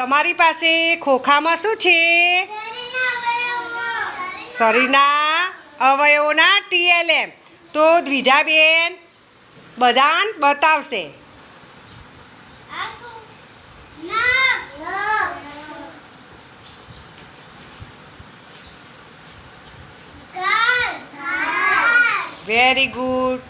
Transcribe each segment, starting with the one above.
તમારી પાસે ખોખામાં શું છે? શરીરના અવયવોના ટીએલએમ. તો દ્વિજાબેન બધાન બતાવશે. Very good.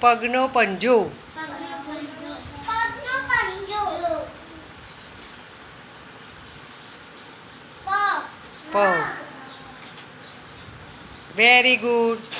પગનો પંજો પગ વેરી ગુડ